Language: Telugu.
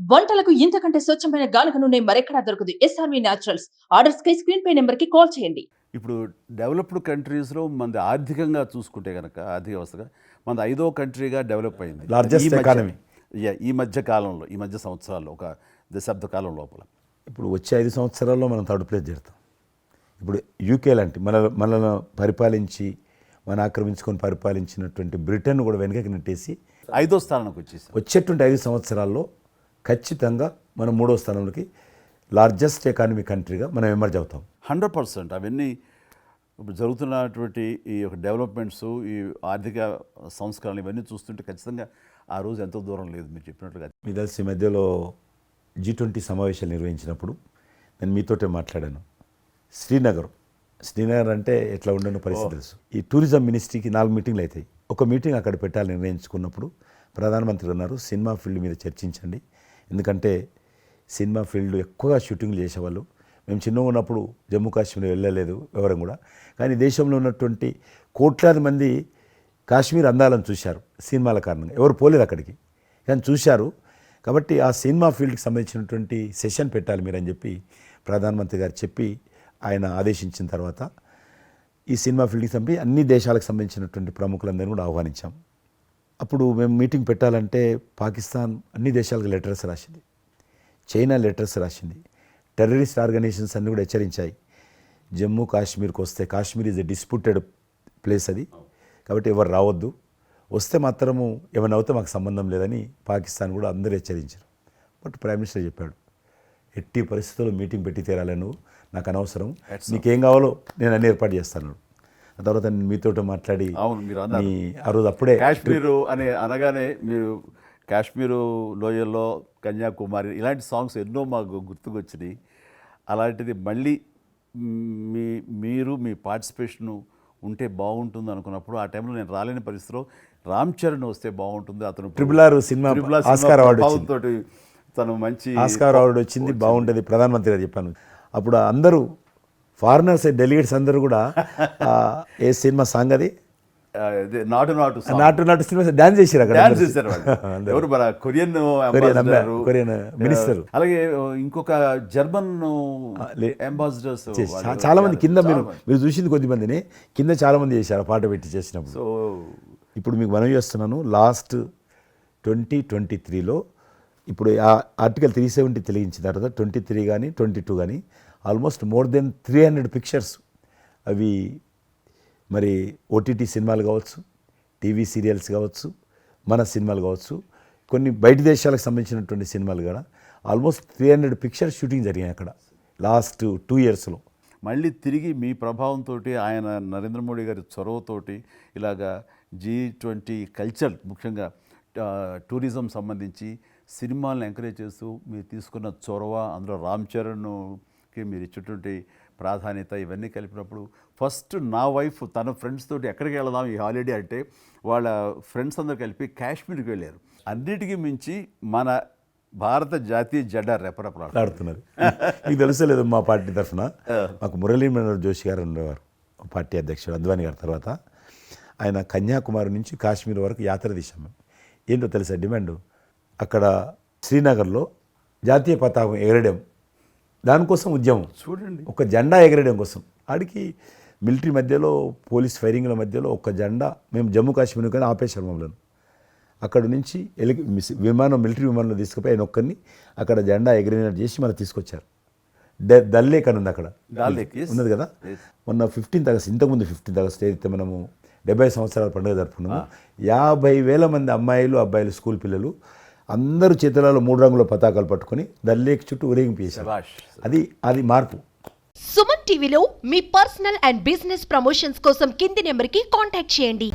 వంటలకు ఇంతకంటే స్వచ్ఛమైన గానుగ నూనె మరెక్కడా దొరకదు. ఎస్ఆర్వి న్యాచురల్స్ ఆర్డర్స్ కై స్క్రీన్ పై నెంబర్కి కాల్ చేయండి. ఇప్పుడు డెవలప్డ్ కంట్రీస్లో మనది ఆర్థికంగా చూసుకుంటే కనుక ఆర్థిక వ్యవస్థగా మనది ఐదో కంట్రీగా డెవలప్ అయింది. ఈ మధ్య కాలంలో ఈ మధ్య సంవత్సరాల్లో ఒక దశాబ్ద కాలం లోపల. ఇప్పుడు వచ్చే ఐదు సంవత్సరాల్లో మనం థర్డ్ ప్లేస్ చేరుతాం. ఇప్పుడు యూకే లాంటి మన మనల్ని పరిపాలించి మన ఆక్రమించుకొని పరిపాలించినటువంటి బ్రిటన్ కూడా వెనకకి నెట్టేసి ఐదో స్థానానికి వచ్చేసాం వచ్చేటువంటి ఐదు సంవత్సరాల్లో ఖచ్చితంగా మనం మూడో స్థానంలోకి లార్జెస్ట్ ఎకానమీ కంట్రీగా మనం ఎమర్జ్ అవుతాం. హండ్రెడ్ పర్సెంట్ అవన్నీ ఇప్పుడు జరుగుతున్నటువంటి ఈ యొక్క డెవలప్మెంట్స్ ఈ ఆర్థిక సంస్కరణలు ఇవన్నీ చూస్తుంటే ఖచ్చితంగా ఆ రోజు ఎంతో దూరం లేదు మీరు చెప్పినట్లుగా. మీ తెలిసి ఈ మధ్యలో జీ ట్వంటీ సమావేశాలు నిర్వహించినప్పుడు నేను మీతోటే మాట్లాడాను. శ్రీనగర్ శ్రీనగర్ అంటే ఎట్లా ఉండను పరిస్థితి తెలుసు. ఈ టూరిజం మినిస్ట్రీకి నాలుగు మీటింగ్లు అవుతాయి. ఒక మీటింగ్ అక్కడ పెట్టాలని నిర్ణయించుకున్నప్పుడు ప్రధానమంత్రి అన్నారు సినిమా ఫీల్డ్ మీద చర్చించండి. ఎందుకంటే సినిమా ఫీల్డ్ ఎక్కువగా షూటింగ్లు చేసేవాళ్ళు. మేము చిన్నగా ఉన్నప్పుడు జమ్మూ కాశ్మీర్ వెళ్ళలేదు వివరం కూడా. కానీ దేశంలో ఉన్నటువంటి కోట్లాది మంది కాశ్మీర్ అందాలను చూశారు సినిమాల కారణంగా. ఎవరు పోలేదు అక్కడికి. కానీ చూశారు. కాబట్టి ఆ సినిమా ఫీల్డ్కి సంబంధించినటువంటి సెషన్ పెట్టాలి మీరు అని చెప్పి ప్రధానమంత్రి గారు చెప్పి ఆయన ఆదేశించిన తర్వాత ఈ సినిమా ఫీల్డ్కి సంబంధించి అన్ని దేశాలకు సంబంధించినటువంటి ప్రముఖులందరినీ కూడా ఆహ్వానించాం. అప్పుడు మేము మీటింగ్ పెట్టాలంటే పాకిస్తాన్ అన్ని దేశాలకు లెటర్స్ రాసింది. చైనా లెటర్స్ రాసింది. టెర్రరిస్ట్ ఆర్గనైజేషన్స్ అన్ని కూడా హెచ్చరించాయి. జమ్మూ కాశ్మీర్కి వస్తే Kashmir is a disputed place అది. కాబట్టి ఎవరు రావద్దు. వస్తే మాత్రము ఏమైనా అవుతే మాకు సంబంధం లేదని పాకిస్తాన్ కూడా అందరూ హెచ్చరించారు. బట్ ప్రైమ్ మినిస్టర్ చెప్పాడు ఎట్టి పరిస్థితుల్లో మీటింగ్ పెట్టి తీరాలి నువ్వు. నాకు అనవసరం. నీకేం కావాలో నేను అన్ని ఏర్పాటు చేస్తాను. ఆ తర్వాత నేను మీతో మాట్లాడి అవును, మీరు అన్నారు. ఆ రోజు అప్పుడే కాశ్మీరు అనే అనగానే మీరు కాశ్మీరు లోయల్లో కన్యాకుమారి ఇలాంటి సాంగ్స్ ఎన్నో మాకు గుర్తుకొచ్చినాయి. అలాంటిది మళ్ళీ మ్, మీరు మీ పార్టిసిపేషన్ ఉంటే బాగుంటుంది అనుకున్నప్పుడు ఆ టైంలో నేను రాలేని పరిస్థితిలో రామ్ చరణ్ వస్తే బాగుంటుంది అతను ట్రిపుల్ ఆర్ సినిమా ఆస్కార్ అవార్డు తను మంచి ఆస్కార్ అవార్డు వచ్చింది. బాగుంటుంది ప్రధానమంత్రి గారు చెప్పాను. అప్పుడు అందరూ ఫారినర్స్ డెలిగేట్స్ అందరూ కూడా ఏ సినిమా సాంగ్ అది? నాటు నాటు. నాటు నాటు సినిమా డాన్స్ చేశారు అక్కడ డాన్స్. చేశారు ఎవరు మన కొరియన్ కొరియన్ మినిస్టర్. అలాగే ఇంకొక జర్మన్ అంబాసిడర్స్ చాలా మంది కింద మీరు మీరు చూసింది కొద్ది మందిని. కింద చాలా మంది చేశారు పాట పెట్టి చేసినప్పుడు. సో ఇప్పుడు మీకు మనవి చేస్తున్నాను. లాస్ట్ ట్వంటీ ట్వంటీ త్రీలో ఇప్పుడు ఆ ఆర్టికల్ త్రీ సెవెంటీ తెలిగించిన తర్వాత ట్వంటీ త్రీ కానీ ట్వంటీ టూ కానీ almost more than three hundred pictures అవి మరి ఓటీటీ సినిమాలు కావచ్చు టీవీ సీరియల్స్ కావచ్చు మన సినిమాలు కావచ్చు కొన్ని బయట దేశాలకు సంబంధించినటువంటి సినిమాలు కూడా almost three hundred pictures shooting జరిగాయి అక్కడ లాస్ట్ టూ ఇయర్స్లో. మళ్ళీ తిరిగి మీ ప్రభావంతో ఆయన నరేంద్ర మోడీ గారి చొరవతోటి ఇలాగా జీ ట్వంటీ కల్చర్ ముఖ్యంగా టూరిజం సంబంధించి సినిమాలను ఎంకరేజ్ చేస్తూ మీరు తీసుకున్న చొరవ అందులో రామ్ చరణ్కి మీరు ఇచ్చేటువంటి ప్రాధాన్యత ఇవన్నీ కలిపినప్పుడు ఫస్ట్ నా వైఫ్ తన ఫ్రెండ్స్ తోటి ఎక్కడికి వెళదాం ఈ హాలిడే అంటే వాళ్ళ ఫ్రెండ్స్ అందరు కలిపి కాశ్మీర్కి వెళ్ళారు. అన్నిటికీ మించి మన భారత జాతీయ జెండా రెపరెపలాడు మాట్లాడుతున్నది మీకు తెలుసలేదు మా పార్టీ తరఫున. మాకు మురళీ మనోహర్ జోషి గారు ఉండేవారు పార్టీ అధ్యక్షుడు అద్వానీ గారి తర్వాత. ఆయన కన్యాకుమారి నుంచి కాశ్మీర్ వరకు యాత్ర తీశాం మేము ఏంటో తెలుసా డిమాండ్? అక్కడ శ్రీనగర్లో జాతీయ పతాకం ఎగరడం దానికోసం ఉద్యమం. చూడండి. ఒక జెండా ఎగరడం కోసం. ఆడికి మిలిటరీ మధ్యలో పోలీస్ ఫైరింగ్ల మధ్యలో ఒక జెండా మేము జమ్మూ కాశ్మీర్ కానీ ఆపేశారు మమ్మల్ని. అక్కడ నుంచి ఎలి విమానం మిలిటరీ విమానంలో తీసుకుపోయి ఆయన ఒక్కరిని అక్కడ జెండా ఎగిరినట్టు చేసి మనం తీసుకొచ్చారు. డ- దల్ లేక్ అని ఉంది అక్కడ. డాల్ లేక్. ఉన్నది కదా. మొన్న ఫిఫ్టీన్త్ ఆగస్ట్ ఇంతకుముందు ఫిఫ్టీన్త్ ఆగస్ట్ ఏదైతే మనము డెబ్బై సంవత్సరాల పండుగ జరుపుకున్నాము యాభై వేల మంది అమ్మాయిలు అబ్బాయిలు స్కూల్ పిల్లలు అందరూ చేతులలో మూడు రంగుల పతాకాలు పట్టుకొని దల్ లేక్ చుట్టూ ఊరేగింపు. అది అది మార్పు. సుమన్ టీవీలో మీ పర్సనల్ అండ్ బిజినెస్ ప్రమోషన్స్ కోసం కింది నెంబర్కి కాంటాక్ట్ చేయండి.